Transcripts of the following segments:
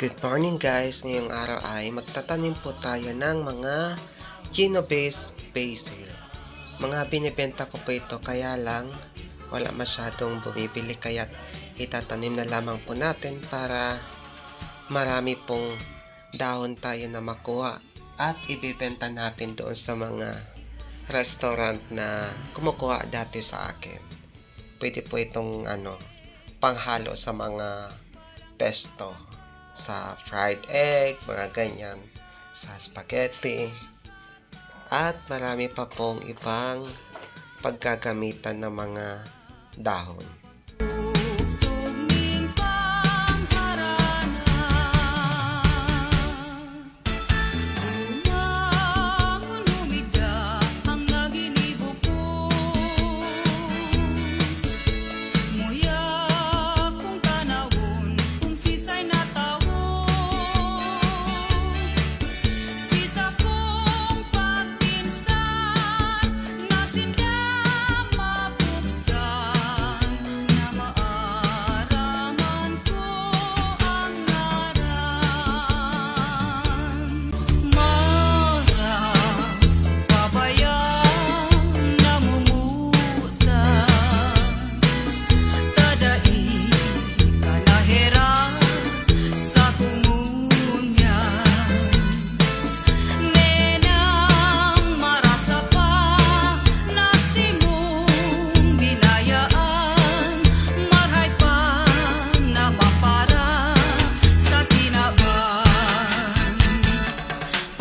Good morning guys! Ngayong araw ay magtatanim po tayo ng mga Genovese basil. Mga binibenta ko po ito kaya lang wala masyadong bumibili kaya itatanim na lamang po natin para marami pong dahon tayo na makuha at ibibenta natin doon sa mga restaurant na kumukuha dati sa akin. Pwede po itong ano, panghalo sa mga pesto sa fried egg, mga ganyan, sa spaghetti, at marami pa pong ibang paggagamitan ng mga dahon.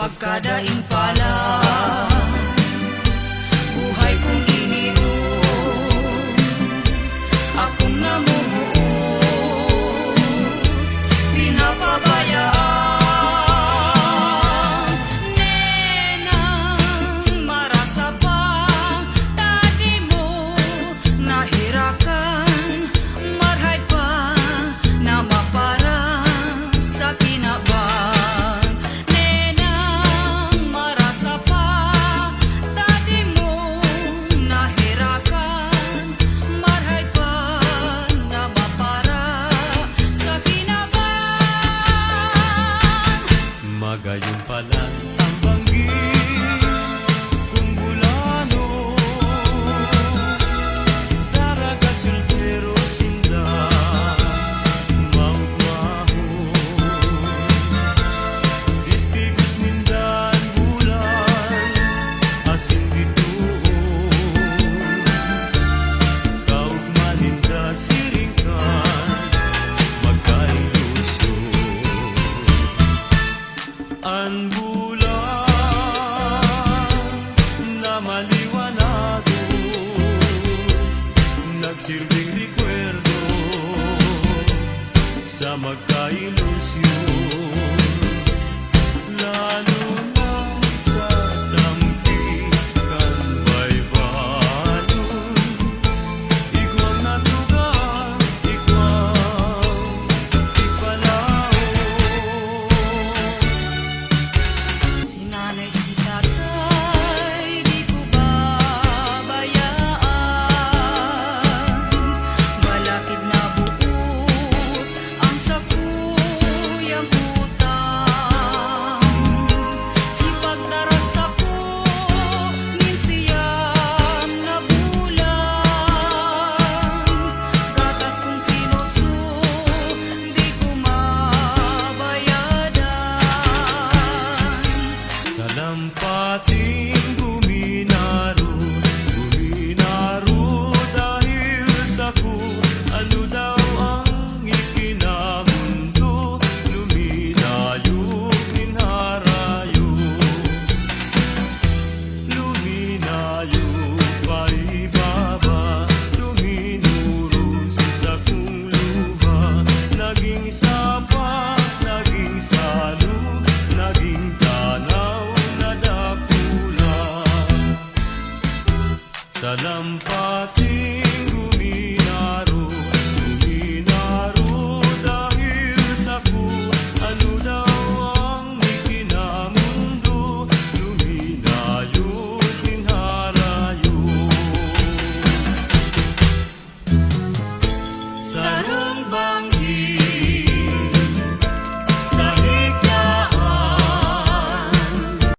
pagkadaing pa Magayun pala nagsilbing rekwerdo sa magkailusyon सदं पात